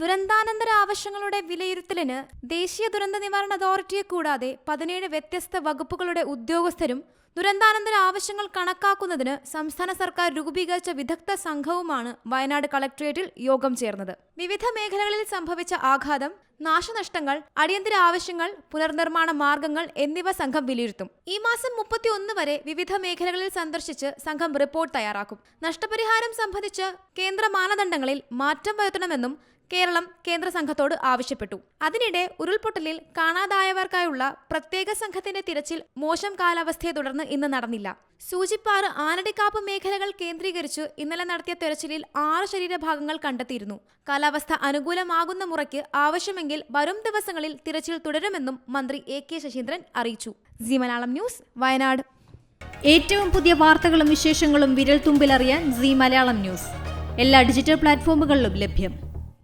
ദുരന്താനന്തര ആവശ്യങ്ങളുടെ വിലയിരുത്തലിന് ദേശീയ ദുരന്ത നിവാരണ അതോറിറ്റിയെ കൂടാതെ പതിനേഴ് വ്യത്യസ്ത വകുപ്പുകളുടെ ഉദ്യോഗസ്ഥരും ദുരന്താനന്തര ആവശ്യങ്ങൾ കണക്കാക്കുന്നതിന് സംസ്ഥാന സർക്കാർ രൂപീകരിച്ച വിദഗ്ധ സംഘവുമാണ് വയനാട് കളക്ടറേറ്റിൽ യോഗം ചേർന്നത്. വിവിധ മേഖലകളിൽ സംഭവിച്ച ആഘാതം നാശനഷ്ടങ്ങൾ അടിയന്തര ആവശ്യങ്ങൾ പുനർനിർമ്മാണ മാർഗങ്ങൾ എന്നിവ സംഘം വിലയിരുത്തും. ഈ മാസം മുപ്പത്തി ഒന്ന് വരെ വിവിധ മേഖലകളിൽ സന്ദർശിച്ച് സംഘം റിപ്പോർട്ട് തയ്യാറാക്കും. നഷ്ടപരിഹാരം സംബന്ധിച്ച് കേന്ദ്ര മാനദണ്ഡങ്ങളിൽ മാറ്റം വരുത്തണമെന്നും കേരളം കേന്ദ്ര സംഘത്തോട് ആവശ്യപ്പെട്ടു. അതിനിടെ ഉരുൾപൊട്ടലിൽ കാണാതായവർക്കായുള്ള പ്രത്യേക സംഘത്തിന്റെ തിരച്ചിൽ മോശം കാലാവസ്ഥയെ തുടർന്ന് ഇന്ന് നടന്നില്ല. സൂചിപ്പാറ് ആനടിക്കാപ്പ് മേഖലകൾ കേന്ദ്രീകരിച്ച് ഇന്നലെ നടത്തിയ തെരച്ചിലിൽ ആറ് ശരീരഭാഗങ്ങൾ കണ്ടെത്തിയിരുന്നു. കാലാവസ്ഥ അനുകൂലമാകുന്ന മുറയ്ക്ക് ആവശ്യമെങ്കിൽ വരും ദിവസങ്ങളിൽ തിരച്ചിൽ തുടരുമെന്നും മന്ത്രി എ കെ ശശീന്ദ്രൻ അറിയിച്ചു. G Malayalam news Wayanad. ഏറ്റവും പുതിയ വാർത്തകളും വിശേഷങ്ങളും വിരൽ തുമ്പിലറിയാൻ സി മലയാളം ന്യൂസ്. എല്ലാ ഡിജിറ്റൽ പ്ലാറ്റ്ഫോമുകളിലും ലഭ്യം.